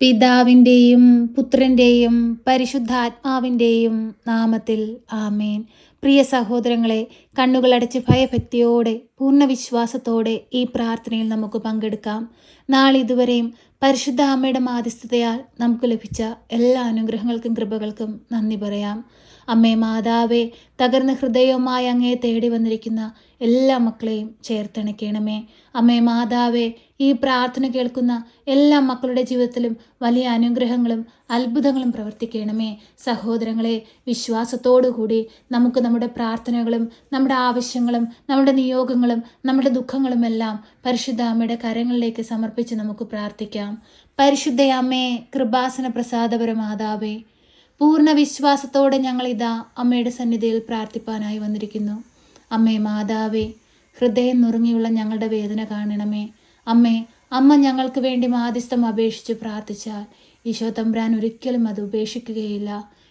പിതാവിന്റെയും പുത്രന്റെയും പരിശുദ്ധാത്മാവിന്റെയും നാമത്തിൽ ആമേൻ. പ്രിയ സഹോദരങ്ങളെ കണ്ണുകളടച്ച് ഭയഭക്തിയോടെ പൂർണ വിശ്വാസത്തോടെ ഈ പ്രാർത്ഥനയിൽ നമുക്ക് പങ്കെടുക്കാം. നാളിതുവരെയും പരിശുദ്ധ അമ്മയുടെ മാധ്യസ്ഥതയാൽ നമുക്ക് ലഭിച്ച എല്ലാ അനുഗ്രഹങ്ങൾക്കും കൃപകൾക്കും നന്ദി പറയാം. അമ്മേ മാതാവേ തകർന്ന ഹൃദയവുമായി അങ്ങേ തേടി വന്നിരിക്കുന്ന എല്ലാ മക്കളെയും ചേർത്തിണക്കണമേ അമ്മേ മാതാവേ ഈ പ്രാർത്ഥന കേൾക്കുന്ന എല്ലാ മക്കളുടെ ജീവിതത്തിലും വലിയ അനുഗ്രഹങ്ങളും അത്ഭുതങ്ങളും പ്രവർത്തിക്കണമേ. സഹോദരങ്ങളെ കൂടി നമുക്ക് നമ്മുടെ പ്രാർത്ഥനകളും നമ്മുടെ ആവശ്യങ്ങളും നമ്മുടെ നിയോഗങ്ങളും നമ്മുടെ ദുഃഖങ്ങളുമെല്ലാം പരിശുദ്ധ അമ്മയുടെ കരങ്ങളിലേക്ക് സമർപ്പിച്ച് നമുക്ക് പ്രാർത്ഥിക്കാം. പരിശുദ്ധ അമ്മേ കൃപാസന പ്രസാദപര മാതാവേ പൂർണ വിശ്വാസത്തോടെ ഞങ്ങൾ ഇതാ അമ്മയുടെ സന്നിധിയിൽ പ്രാർത്ഥിപ്പാനായി വന്നിരിക്കുന്നു. അമ്മേ മാതാവേ ഹൃദയം നുറുങ്ങിയുള്ള ഞങ്ങളുടെ വേദന കാണണമേ. അമ്മേ അമ്മ ഞങ്ങൾക്ക് വേണ്ടി മാധ്യസ്ഥം അപേക്ഷിച്ച് പ്രാർത്ഥിച്ചാൽ ഈശോ തമ്പ്രാൻ ഒരിക്കലും അത് ഉപേക്ഷിക്കുകയില്ല.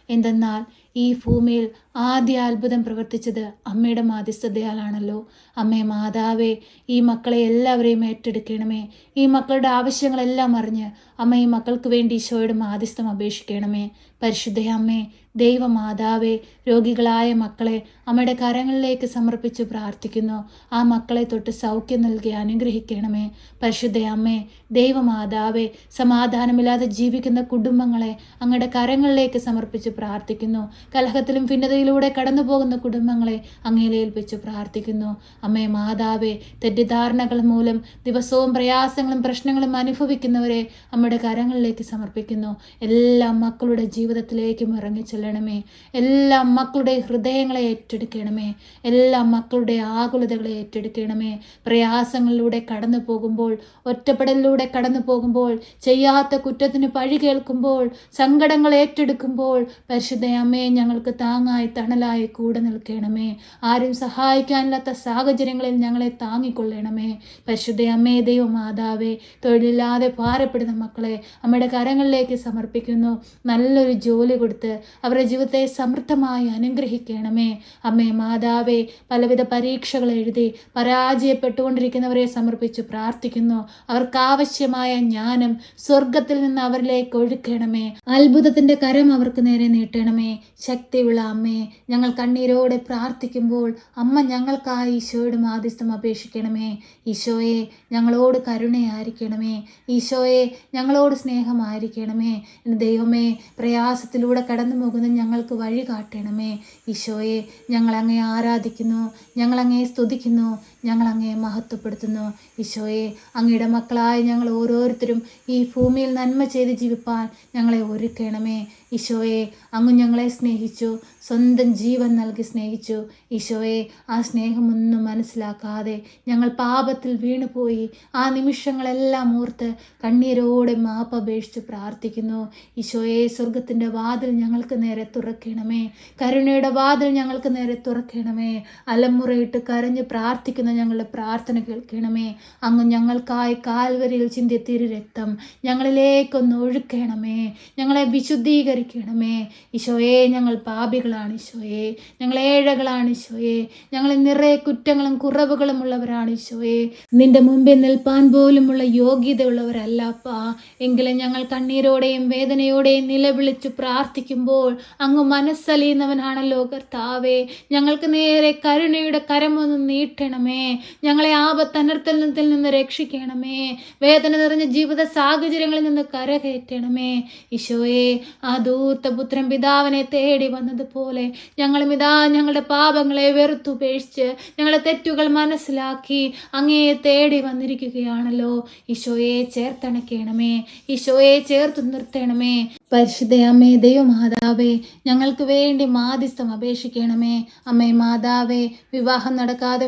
എന്തെന്നാൽ ഈ ഭൂമിയിൽ ആദ്യ അത്ഭുതം പ്രവർത്തിച്ചത് അമ്മയുടെ മാധ്യസ്ഥതയാലാണല്ലോ. അമ്മേ മാതാവേ ഈ മക്കളെ എല്ലാവരെയും ഏറ്റെടുക്കണമേ. ഈ മക്കളുടെ ആവശ്യങ്ങളെല്ലാം അറിഞ്ഞ് അമ്മ ഈ മക്കൾക്ക് വേണ്ടി ഈശോയുടെ മാധ്യസ്ഥം അപേക്ഷിക്കണമേ. പരിശുദ്ധ അമ്മേ ദൈവമാതാവേ രോഗികളായ മക്കളെ അമ്മയുടെ കരങ്ങളിലേക്ക് സമർപ്പിച്ച് പ്രാർത്ഥിക്കുന്നു. ആ മക്കളെ തൊട്ട് സൗഖ്യം നൽകി അനുഗ്രഹിക്കണമേ. പരിശുദ്ധ അമ്മേ ദൈവമാതാവേ സമാധാനമില്ലാതെ ജീവിക്കുന്ന കുടുംബങ്ങളെ അങ്ങയുടെ കരങ്ങളിലേക്ക് സമർപ്പിച്ച് പ്രാർത്ഥിക്കുന്നു. കലഹത്തിലും ഭിന്നതയിലൂടെ കടന്നു പോകുന്ന കുടുംബങ്ങളെ അങ്ങയിലേൽപ്പിച്ച് പ്രാർത്ഥിക്കുന്നു. അമ്മേ മാതാവേ തെറ്റിദ്ധാരണകൾ മൂലം ദിവസവും പ്രയാസങ്ങളും പ്രശ്നങ്ങളും അനുഭവിക്കുന്നവരെ അമ്മയുടെ കരങ്ങളിലേക്ക് സമർപ്പിക്കുന്നു. എല്ലാ മക്കളുടെ ജീവിതത്തിലേക്കും ഇറങ്ങിച്ചെല്ലണമേ. എല്ലാ മക്കളുടെ ഹൃദയങ്ങളെ ഏറ്റെടുക്കണമേ. എല്ലാ മക്കളുടെ ആകുലതകളെ ഏറ്റെടുക്കണമേ. പ്രയാസങ്ങളിലൂടെ കടന്നു പോകുമ്പോൾ ഒറ്റപ്പെടലിലൂടെ കടന്നു പോകുമ്പോൾ ചെയ്യാത്ത കുറ്റത്തിന് പഴി കേൾക്കുമ്പോൾ സങ്കടങ്ങൾ ഏറ്റെടുക്കുമ്പോൾ പരിശുദ്ധ അമ്മയെ ഞങ്ങൾക്ക് താങ്ങായി തണലായി കൂടെ നിൽക്കണമേ. ആരും സഹായിക്കാനില്ലാത്ത സാഹചര്യങ്ങളിൽ ഞങ്ങളെ താങ്ങിക്കൊള്ളണമേ. പരിശുദ്ധ അമ്മേ ദൈവ മാതാവേ തൊഴിലില്ലാതെ ഭാരപ്പെടുന്ന മക്കളെ അമ്മയുടെ കരങ്ങളിലേക്ക് സമർപ്പിക്കുന്നു. നല്ലൊരു ജോലി കൊടുത്ത് അവരുടെ ജീവിതത്തെ സമൃദ്ധമായി അനുഗ്രഹിക്കണമേ. അമ്മേ മാതാവേ പലവിധ പരീക്ഷകൾ എഴുതി പരാജയപ്പെട്ടുകൊണ്ടിരിക്കുന്നവരെ സമർപ്പിച്ച് പ്രാർത്ഥിക്കുന്നു. അവർക്കാവശ്യമായ ജ്ഞാനം സ്വർഗത്തിൽ നിന്ന് അവരിലേക്ക് ഒഴുക്കണമേ. അത്ഭുതത്തിന്റെ കരം അവർക്ക് നേരെ നീട്ടണമേ. ശക്തിയുള്ള അമ്മേ ഞങ്ങൾ കണ്ണീരോടെ പ്രാർത്ഥിക്കുമ്പോൾ അമ്മ ഞങ്ങൾക്കായി ഈശോയുടെ മാധ്യസ്ഥം അപേക്ഷിക്കണമേ. ഈശോയെ ഞങ്ങളോട് കരുണയായിരിക്കണമേ. ഈശോയെ ഞങ്ങളോട് സ്നേഹമായിരിക്കണമേ. ദൈവമേ പ്രയാസത്തിലൂടെ കടന്നു പോകുന്ന ഞങ്ങൾക്ക് വഴി കാട്ടണമേ. ഈശോയെ ഞങ്ങൾ അങ്ങേ ആരാധിക്കുന്നു ഞങ്ങൾ അങ്ങേ സ്തുതിക്കുന്നു. ഞങ്ങൾ അങ്ങയെ മഹത്വപ്പെടുത്തുന്നു. ഈശോയെ അങ്ങയുടെ മക്കളായ ഞങ്ങൾ ഓരോരുത്തരും ഈ ഭൂമിയിൽ നന്മ ചെയ്ത് ജീവിപ്പാൻ ഞങ്ങളെ ഒരുക്കണമേ. ഈശോയെ അങ്ങ് ഞങ്ങളെ സ്നേഹിച്ചു സ്വന്തം ജീവൻ നൽകി സ്നേഹിച്ചു. ഈശോയെ ആ സ്നേഹമൊന്നും മനസ്സിലാക്കാതെ ഞങ്ങൾ പാപത്തിൽ വീണുപോയി ആ നിമിഷങ്ങളെല്ലാം ഓർത്ത് കണ്ണീരോടെ മാപ്പ് അപേക്ഷിച്ച് പ്രാർത്ഥിക്കുന്നു. ഈശോയെ സ്വർഗത്തിന്റെ വാതിൽ ഞങ്ങൾക്ക് നേരെ തുറക്കണമേ. കരുണയുടെ വാതിൽ ഞങ്ങൾക്ക് നേരെ തുറക്കണമേ. അലമുറയിട്ട് കരഞ്ഞ് പ്രാർത്ഥിക്കുന്ന ഞങ്ങളുടെ പ്രാർത്ഥന കേൾക്കണമേ. അങ്ങ് ഞങ്ങൾക്കായി കാൽവരിയിൽ ചിന്തിയ തിരു രക്തം ഞങ്ങളിലേക്കൊന്ന് ഒഴുക്കണമേ. ഞങ്ങളെ വിശുദ്ധീകരിക്കണമേ. ഈശോയെ ഞങ്ങൾ പാപികളാണ് ഈശോയെ. ഞങ്ങൾ ഏഴകളാണ് ഈശോയെ. ഞങ്ങൾ നിറയെ കുറ്റങ്ങളും കുറവുകളും ഉള്ളവരാണ് ഈശോയെ. നിന്റെ മുമ്പിൽ നിൽപ്പാൻ പോലുമുള്ള യോഗ്യതയുള്ളവരല്ല അപ്പാ. എങ്കിലും ഞങ്ങൾ കണ്ണീരോടെയും വേദനയോടെയും നിലവിളിച്ചു പ്രാർത്ഥിക്കുമ്പോൾ അങ്ങ് മനസ്സലിയുന്നവനാണല്ലോ കർത്താവേ. ഞങ്ങൾക്ക് നേരെ കരുണയുടെ കരമൊന്ന് നീട്ടണമേ. ഞങ്ങളെ ആപത്തനർത്ഥത്തിൽ നിന്ന് രക്ഷിക്കണമേ. വേദന നിറഞ്ഞ ജീവിത സാഹചര്യങ്ങളിൽ നിന്ന് കരകയറ്റണമേ. ഈശോയെ ആ ദൂർത്ത പുത്രൻ പിതാവിനെ തേടി വന്നതുപോലെ ഞങ്ങളും ഇതാ ഞങ്ങളുടെ പാപങ്ങളെ വെറുത്തുപേക്ഷിച്ച് ഞങ്ങളുടെ തെറ്റുകൾ മനസ്സിലാക്കി അങ്ങയെ തേടി വന്നിരിക്കുകയാണല്ലോ. ഈശോയെ ചേർത്തണക്കണമേ. ഈശോയെ ചേർത്ത് നിർത്തണമേ. പരിശുദ്ധ അമ്മേ ദൈവമാതാവേ ഞങ്ങൾക്ക് വേണ്ടി മാധ്യസ്ഥം അപേക്ഷിക്കണമേ. അമ്മേ മാതാവേ വിവാഹം നടക്കാതെ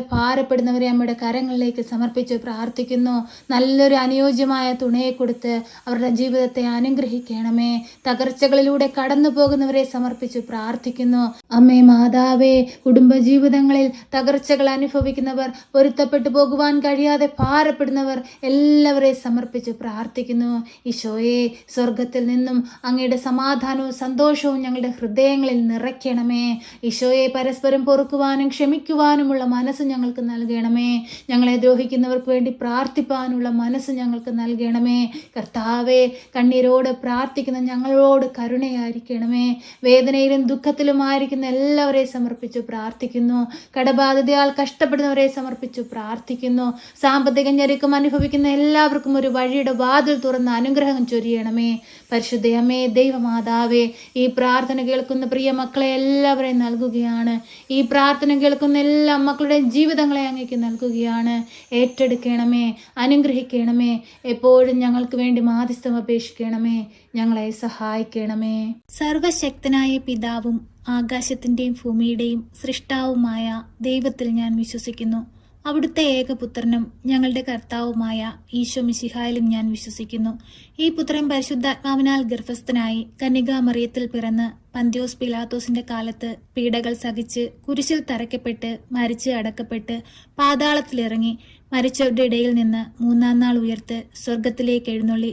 ഭാരപ്പെടുന്നവരെ അമ്മയുടെ കരങ്ങളിലേക്ക് സമർപ്പിച്ച് പ്രാർത്ഥിക്കുന്നു. നല്ലൊരു അനുയോജ്യമായ തുണയെ കൊടുത്ത് അവരുടെ ജീവിതത്തെ അനുഗ്രഹിക്കണമേ. തകർച്ചകളിലൂടെ കടന്നു പോകുന്നവരെ സമർപ്പിച്ച് പ്രാർത്ഥിക്കുന്നു. അമ്മേ മാതാവേ കുടുംബജീവിതങ്ങളിൽ തകർച്ചകൾ അനുഭവിക്കുന്നവർ പൊരുത്തപ്പെട്ടു പോകുവാൻ കഴിയാതെ ഭാരപ്പെടുന്നവർ എല്ലാവരെ സമർപ്പിച്ച് പ്രാർത്ഥിക്കുന്നു. ഈശോയെ സ്വർഗത്തിൽ നിന്നും അങ്ങയുടെ സമാധാനവും സന്തോഷവും ഞങ്ങളുടെ ഹൃദയങ്ങളിൽ നിറയ്ക്കണമേ. ഈശോയെ പരസ്പരം പൊറുക്കുവാനും ക്ഷമിക്കുവാനുമുള്ള മനസ്സ് ഞങ്ങൾക്ക് നൽകണമേ. ഞങ്ങളെ ദ്രോഹിക്കുന്നവർക്ക് വേണ്ടി പ്രാർത്ഥിപ്പാനുള്ള മനസ്സ് ഞങ്ങൾക്ക് നൽകണമേ. കർത്താവെ കണ്ണീരോട് പ്രാർത്ഥിക്കുന്ന ഞങ്ങളോട് കരുണയായിരിക്കണമേ. വേദനയിലും ദുഃഖത്തിലുമായിരിക്കുന്ന എല്ലാവരെയും സമർപ്പിച്ചു പ്രാർത്ഥിക്കുന്നു. കടബാധിതയാൽ കഷ്ടപ്പെടുന്നവരെ സമർപ്പിച്ചു പ്രാർത്ഥിക്കുന്നു. സാമ്പത്തിക ഞെരുക്കം അനുഭവിക്കുന്ന എല്ലാവർക്കും ഒരു വഴിയുടെ വാതിൽ തുറന്ന് അനുഗ്രഹം ചൊരിയണമേ. പരിശുദ്ധയമേ ദൈവമാതാവേ ഈ പ്രാർത്ഥന കേൾക്കുന്ന പ്രിയ മക്കളെ എല്ലാവരെയും നൽകുകയാണ്. ഈ പ്രാർത്ഥന കേൾക്കുന്ന എല്ലാ മക്കളുടെയും ജീവിതങ്ങളെ അങ്ങേക്ക് നൽകുകയാണ്. ഏറ്റെടുക്കണമേ അനുഗ്രഹിക്കണമേ. എപ്പോഴും ഞങ്ങൾക്ക് വേണ്ടി മാധ്യസ്ഥം അപേക്ഷിക്കണമേ. ഞങ്ങളെ സഹായിക്കണമേ. സർവശക്തനായ പിതാവും ആകാശത്തിന്റെയും ഭൂമിയുടെയും സൃഷ്ടാവുമായ ദൈവത്തിൽ ഞാൻ വിശ്വസിക്കുന്നു. അവിടുത്തെ ഏകപുത്രനും ഞങ്ങളുടെ കർത്താവുമായ ഈശോ മിശിഹായിലും ഞാൻ വിശ്വസിക്കുന്നു. ഈ പുത്രൻ പരിശുദ്ധാത്മാവിനാൽ ഗർഭസ്ഥനായി കന്യകാമറിയത്തിൽ പിറന്ന് പന്ത്യോസ് പിലാത്തോസിന്റെ കാലത്ത് പീഡകൾ സഹിച്ച് കുരിശിൽ തറയ്ക്കപ്പെട്ട് മരിച്ച് അടക്കപ്പെട്ട് പാതാളത്തിലിറങ്ങി മരിച്ചവരുടെ ഇടയിൽ നിന്ന് മൂന്നാം നാൾ ഉയർത്ത് സ്വർഗത്തിലേക്ക് എഴുന്നള്ളി.